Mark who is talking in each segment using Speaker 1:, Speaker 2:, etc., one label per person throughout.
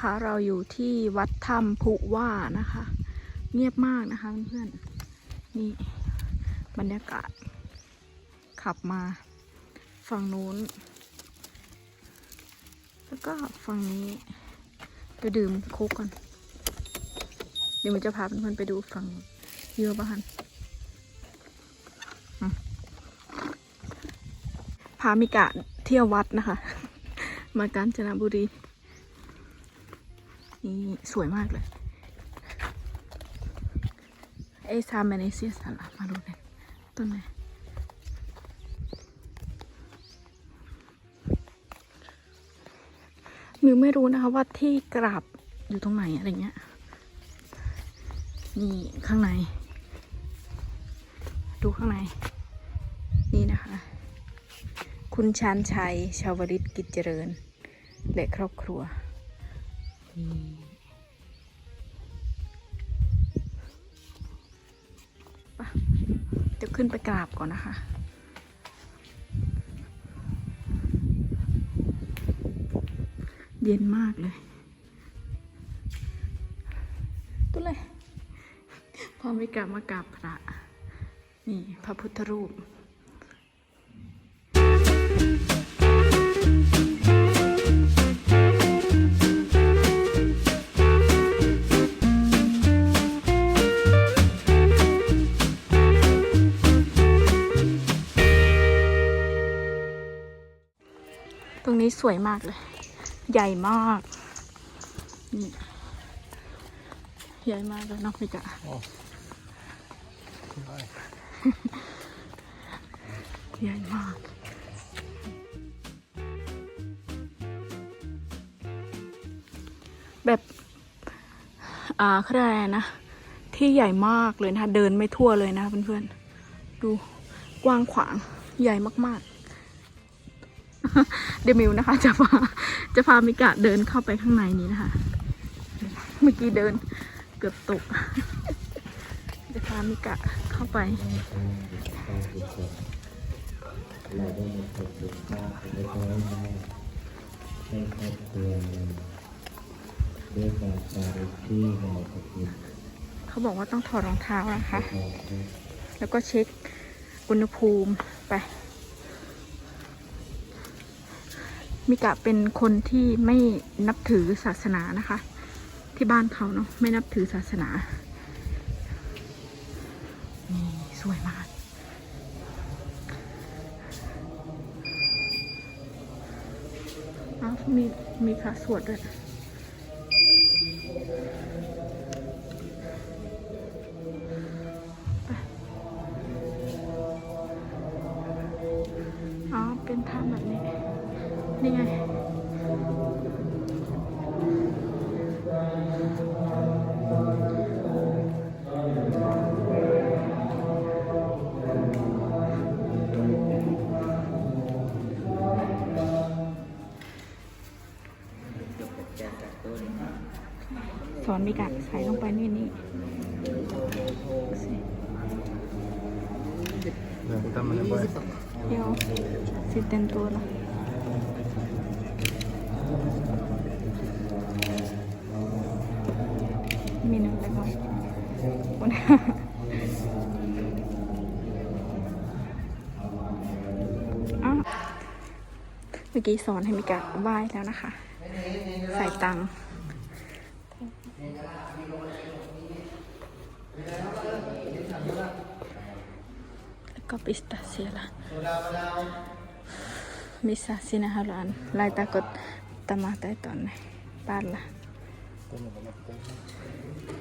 Speaker 1: นะคะ เราอยู่ที่วัดถ้ำผุว่านะคะ เงียบมากนะคะเพื่อนๆนี่บรรยากาศ ขับมาฝั่งนู้น แล้วก็ฝั่งนี้ไปดื่มโค้กก่อน เดี๋ยวมันจะพาเพื่อนๆไปดูฝั่งเยอะบ้านพามิกะเที่ยววัดนะคะ มากาญจนบุรี นี่สวยมากเลยเอซาเมเนเซียสันละมาดูเลยต้นไหนมิวไม่รู้นะคะว่าที่กราบอยู่ตรงไหนอะไรเงี้ย นี่ข้างใน ดูข้างใน นี่นะคะ คุณชานชัย ชาวริตกิจเจริญ และครอบครัว เดี๋ยวขึ้นไปกราบก่อนนะคะเย็นมากเลยตุ้เลย พอไม่กลับมากราบพระ นี่พระพุทธรูป นี้สวยมากเลย ใหญ่มากนี่ใหญ่มากเลยนอกพิกะใหญ่มากแบบ อ่าเขาเรียกอะไรนะ ที่ใหญ่มากเลยนะคะ เดินไม่ทั่วเลยนะเพื่อนๆ ดู กว้างขวาง ใหญ่มากๆเดมิวนะคะ จะพาจะพามิกะเดินเข้าไปข้างในนี้นะคะ เมื่อกี้เดินเกือบตก จะพามิกะเข้าไป
Speaker 2: เราได้มาพบลูกค้าเล็กน้อยมาให้ครอบครัวด้วยการจาริกที่เราขอบคุณ
Speaker 1: เขาบอกว่าต้องถอดรองเท้านะคะ แล้วก็เช็คอุณหภูมิไป มิกะเป็นคนที่ไม่นับถือศาสนานะคะ ที่บ้านเขาเนาะไม่นับถือศาสนานี่สวยมากอ้าวมีมีพระสวดด้วยอ๋อเป็นท่าแบบนี้ นี่ไงสอนมีการใส่ลงไปนี่นี่
Speaker 3: Tamam, bye.
Speaker 1: เดี๋ยวสิเต็มตัวละมีหนึ่งแล้วก็คน อ้าว เมื่อกี้สอนให้มิกะไหว้แล้วนะคะ ใส่ตังค์แล้วก็ปิสตาเซียละ Bisa sinahaluan. Lai takot tamatay ton. Parla.
Speaker 3: Teka naman ako.
Speaker 1: Ping kamonta. Tama sitten pista. Yo. Mika pa pa nun. Ay. Yo. Ping kamonta siya sa laon.
Speaker 3: Kolme varmaan.
Speaker 1: ข้า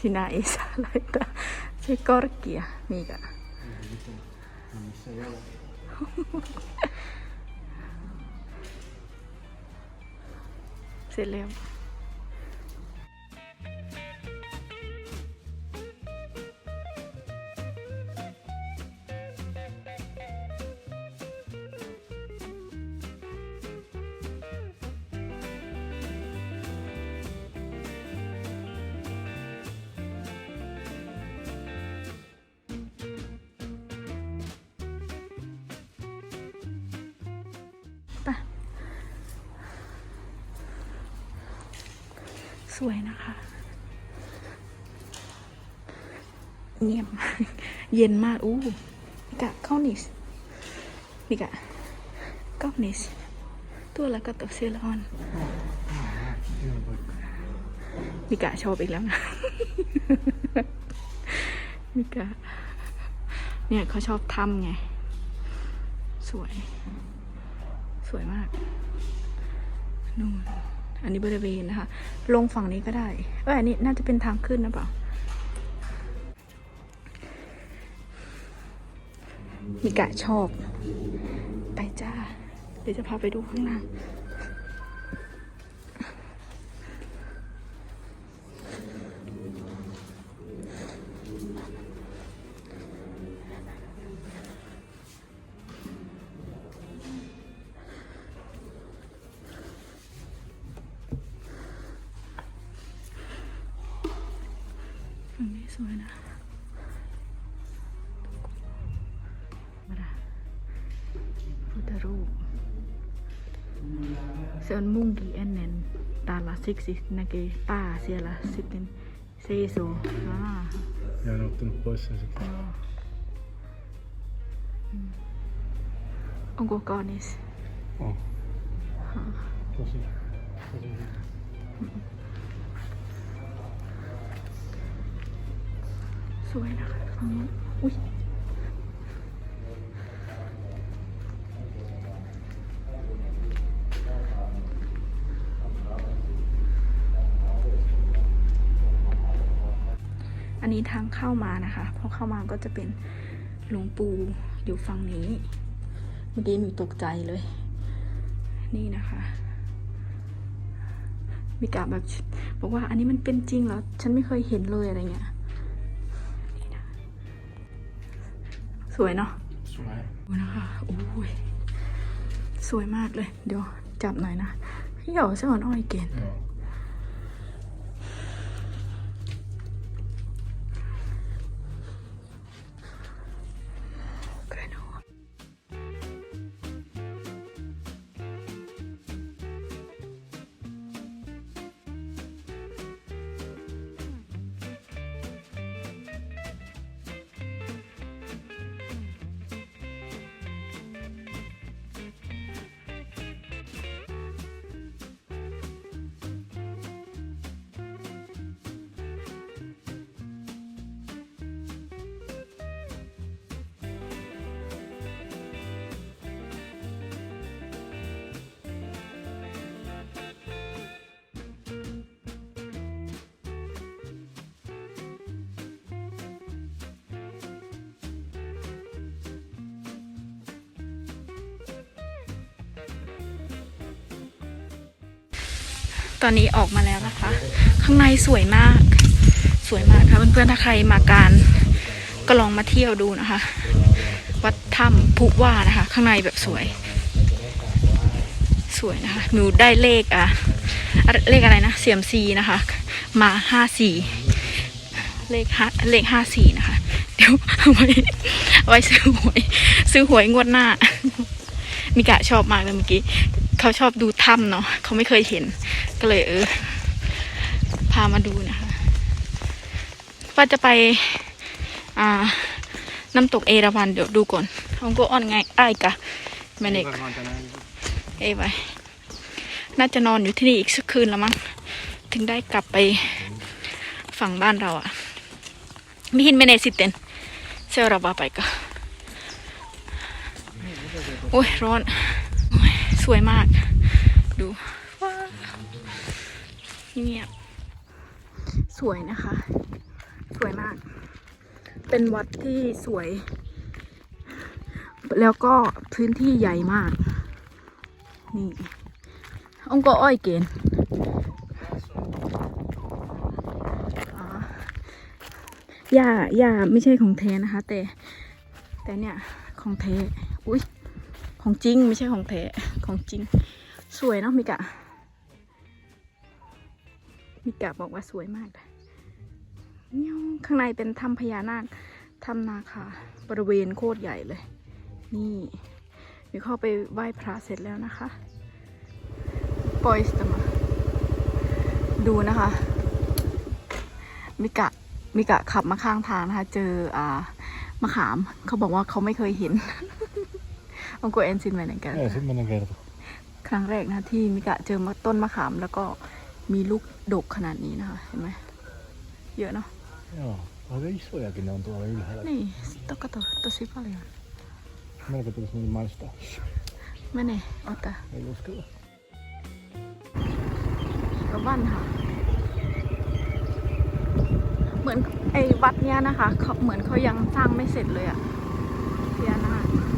Speaker 1: Sinaisa laita. Si Corky ya, Mika. Sila yung... สวยนะคะ เงียบเย็นมาก อู้มิกะเข้านิสมิกะเข้านิสตัวล้วก็ตัวเซลอนมิกะชอบอีกแล้วนะมิกะเนี่ยเขาชอบทำไง สวย สวยมาก นู่น อันนี้บริเวณนะคะ ลงฝั่งนี้ก็ได้ เอออันนี้น่าจะเป็นทางขึ้นนะเปล่า มีกะชอบ ไปจ้า เดี๋ยวจะพาไปดูข้างล่าง พุทธรูปเซอนมุ่งกีแอนเนนตาลาซิกซินาเกป้าเซียลาซิตินเซโซอ่า
Speaker 3: Jag har åkt den på sig. så-
Speaker 1: องโกกอนิส
Speaker 3: Ja. Precis. Precis.
Speaker 1: สวยนะคะฝั่งนู้นอุ้ยอั นนี้ทางเข้ามานะคะ พอเข้ามาก็จะเป็นหลวงปู่อยู่ฝั่งนี้ เมื่อกี้หนูตกใจเลย นี่นะคะ มีกาแบบบอกว่าอันนี้มันเป็นจริงเหรอ ฉันไม่เคยเห็นเลยอะไรเงี้ยสวยเนาะ
Speaker 3: Så här.
Speaker 1: ดูนะคะโอ้ย สวยมากเลย เดี๋ยวจับหน่อยนะเหี่ยวซะอ่อนอ้อยเกน
Speaker 3: Ja.
Speaker 1: ตอนนี้ออกมาแล้วนะคะ ข้างในสวยมาก สวยมากค่ะเพื่อนๆถ้าใครมาการก็ลองมาเที่ยวดูนะคะ วัดถ้ำพุว่านะคะ ข้างในแบบสวย สวยนะคะ หนูได้เลขอะเลขอะไรนะเสียมซีนะคะ มาห้าสี่เลขห้าเลขห้าสี่นะคะ เดี๋ยวเอาไว้เอาไว้ซื้อหวย ซื้อหวยงวดหน้ามิกะชอบมากเลยเมื่อกี้ เขาชอบดูถ้ำเนาะเขาไม่เคยเห็น ก็เลยเออพามาดูนะคะว่าจะไปอ่าน้ำตกเอราวัณเดี๋ยวดูก่อนฮองโกออนไงไอ้ายกะแมเนกเอ้ไปน่าจะนอนอยู่ที่นี่อีกสักคืนล้วมั้งถึงได้กลับไปฝั่งบ้านเราอะมิหินเมเนสิเตนเซลราบาไปกะโอ้ยร้อนโอ้ยสวยมากดู ว้าวเงียสวยนะคะ สวยมาก เป็นวัดที่สวย แล้วก็พื้นที่ใหญ่มาก นี่องค์ก็อ้อยเกณฑ์อ๋อย่าย่าไม่ใช่ของแท้นะคะ แต่ แต่เนี่ยของแท้ อุ้ยของจริงไม่ใช่ของแท้ ของจริง สวยเนาะมิกะ มิกะบอกว่าสวยมากเลยเนี่ยข้างในเป็นถ้ำพญานาคถ้ำนาคาบริเวณโคตรใหญ่เลย นี่มิเข้าไปไหว้พระเสร็จแล้วนะคะปอยสตมาดูนะคะมิกะมิกะขับมาข้างทางนะคะ เจออ่ามะขามเขาบอกว่าเขาไม่เคยเห็นองโกเอนซินไปไหนกัน
Speaker 3: Ja, zit met een gerb.
Speaker 1: ครั้งแรกนะที่มิกะเจอมะต้นมะขามแล้วก็ มีลูกดกขนาดนี้นะคะ เห็นไหม เยอะเนาะ
Speaker 3: Ja, maar dat is zo ja, in aantal heel heel.
Speaker 1: นี่ตกกระตุกตัวซิปอะไรอะ
Speaker 3: Maar dat is niet maar sta.
Speaker 1: ไม่เน่ออตา
Speaker 3: Heel stil.
Speaker 1: กระบ้านค่ะ เหมือนไอ้วัดเนี้ยนะคะเขาเหมือนเขายังสร้างไม่เสร็จเลยอะพญานาคเ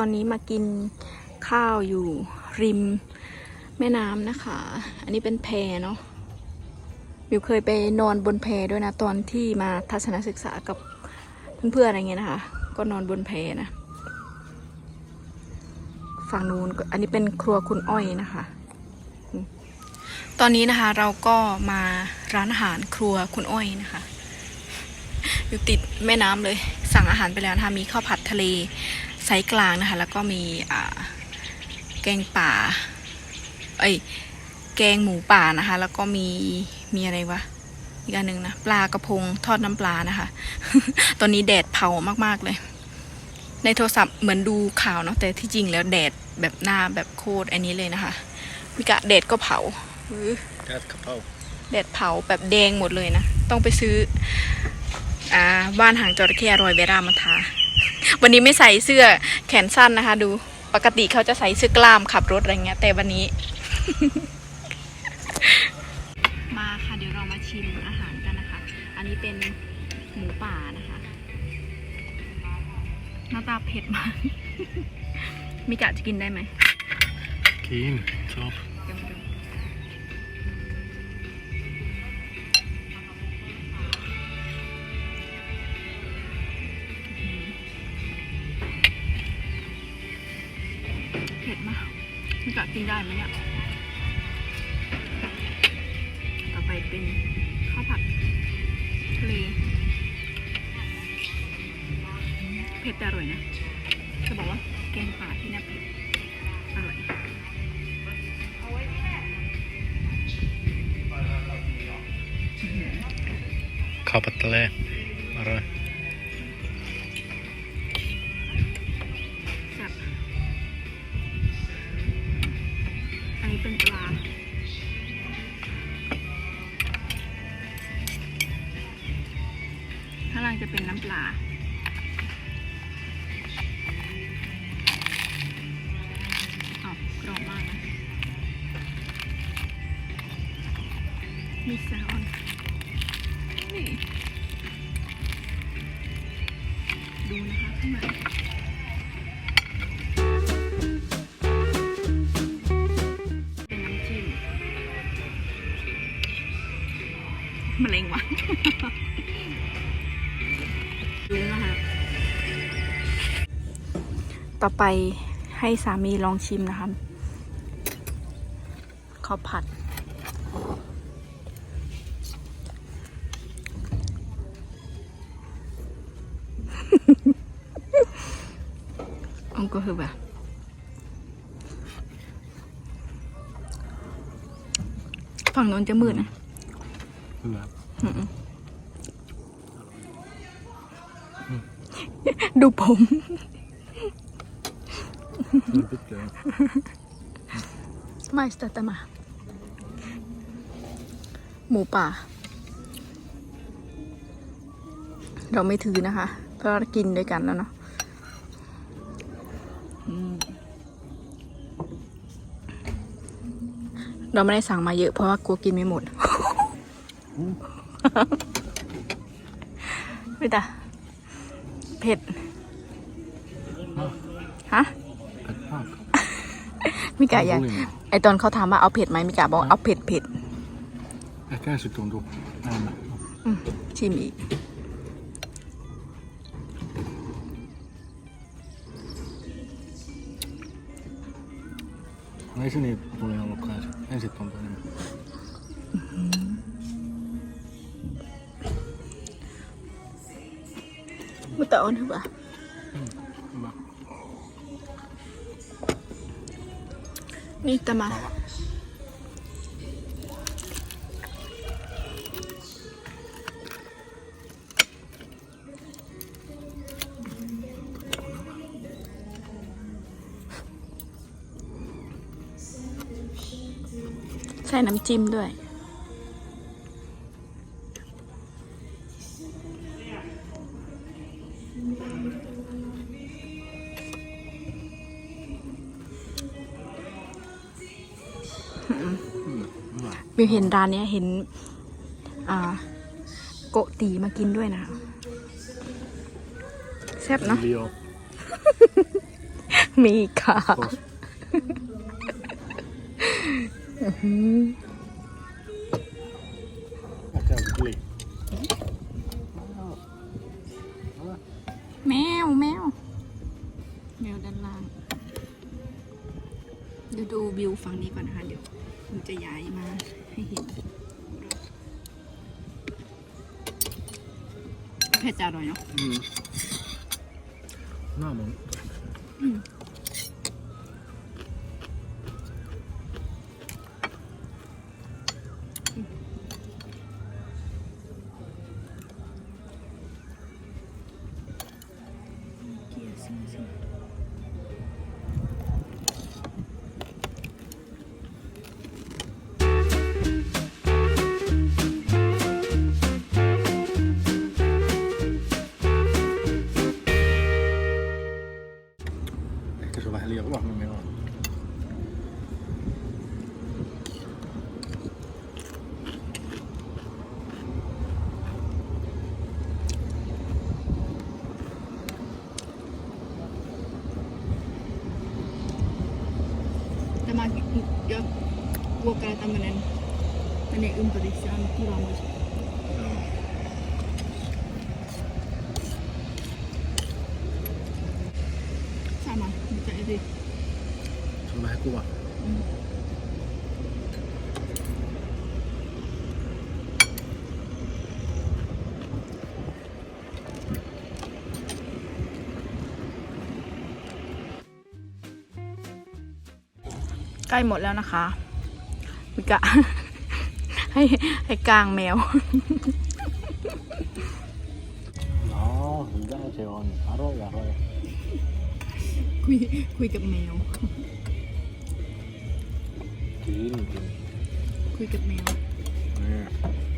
Speaker 1: อนนี้มากินข้าวอยู่ริมแม่น้ำนะคะ อันนี้เป็นแพเนาะบิวเคยไปนอนบนแพด้วยนะ ตอนที่มาทัศนศึกษากับเพื่อนๆอะไรเงี้ยนะคะ ก็นอนบนแพนะ ฝั่งนู้นอันนี้เป็นครัวคุณอ้อยนะคะ ตอนนี้นะคะเราก็มาร้านอาหารครัวคุณอ้อยนะคะ อยู่ติดแม่น้ำเลย สั่งอาหารไปแล้วนะคะ มีข้าวผัดทะเล ซส์กลางนะคะ แล้วก็มีอ่าแกงป่า เอ้ย แกงหมูป่านะคะ แล้วก็มีมีอะไรวะอีกอันหนึ่งนะปลากระพงทอดน้ำปลานะคะ ตอนนี้แดดเผามากๆเลย ในโทรศัพท์เหมือนดูข่าวเนาะแต่ที่จริงแล้วแดดแบบหน้าแบบโคตรอันนี้เลยนะคะมิกะแดดก็เผาอื้อ
Speaker 3: Kijk, kapau.
Speaker 1: แดดเผาแบบแดงหมดเลยนะ ต้องไปซื้อ อ่าบ้านหางจระเข้อร่อยเบรามาทา วันนี้ไม่ใส่เสื้อแขนสั้นนะคะ ดูปกติเขาจะใส่เสื้อกล้ามขับรถอะไรเงี้ย แต่วันนี้ มาค่ะเดี๋ยวเรามาชิมอาหารกันนะคะ อันนี้เป็นหมูป่านะคะหน้าตาเผ็ดมากมิกะจะกินได้ไหม
Speaker 3: Keen, top.
Speaker 1: เดี๋ย มิกะกินได้ไหมเนี่ย ต่อไปเป็นข้าวผัดทะเลเผ็ดแต่อร่อยนะ จะบอกว่าแกงป่าที่นี่เผ็ดอร่อย
Speaker 3: Kapattele. Aroi. า
Speaker 1: งจะเป็นน้ำปลา ต่อไปให้สามีลองชิมนะคะข้าวผัดองก็คือแบบฝั่งโน้นจะ มืดนะ
Speaker 3: Ja.
Speaker 1: ดูผม
Speaker 3: Dat is het,
Speaker 1: ไม่สเตตมา หมูป่า เราไม่ถือนะคะ เพราะเรากินด้วยกันแล้วเนาะเราไม่ได้สั่งมาเยอะเพราะว่ากลัวกินไม่หมดไม่ตาเผ็ด ฮะ
Speaker 3: เผ็ดมาก
Speaker 1: มิกาอยาก
Speaker 3: รู้เลย
Speaker 1: ไอตอนเขาถามว่าเอาเผ็ดไหมมิกาบอกเอาเผ็ดเผ็ด
Speaker 3: Jag kanske tog upp en.
Speaker 1: อืมชิมอีก
Speaker 3: Ensin ei tuli ollut kanssa. Ensin tuntui enemmän.
Speaker 1: มุตตะออนถือป่ะ
Speaker 3: Hyvä.
Speaker 1: นี่ตะมาใส่น้ำจิ้มด้วย มิวเห็นร้านเนี้ยเห็นอ่าโกตีมากินด้วยนะคะแซ่บเนาะ
Speaker 3: Leo.
Speaker 1: มีค่ะ ดี๋ยวดูวิวฝั่งนี้ก่อนนะคะ เดี๋ยวมันจะย้ายมาให้เห็นเผ็ดจะอร่อยเนาะน่ามองอื
Speaker 3: ม
Speaker 1: Sama, mitä eri.
Speaker 3: Se on vähän kuva.
Speaker 1: Mm. Kai ใกล้หมดแล้วนะคะมิกะให้ให้กลางแมว คุยคุยกับแมว
Speaker 3: Kiinni, kiinni.
Speaker 1: คุยกับแมว
Speaker 3: Niin.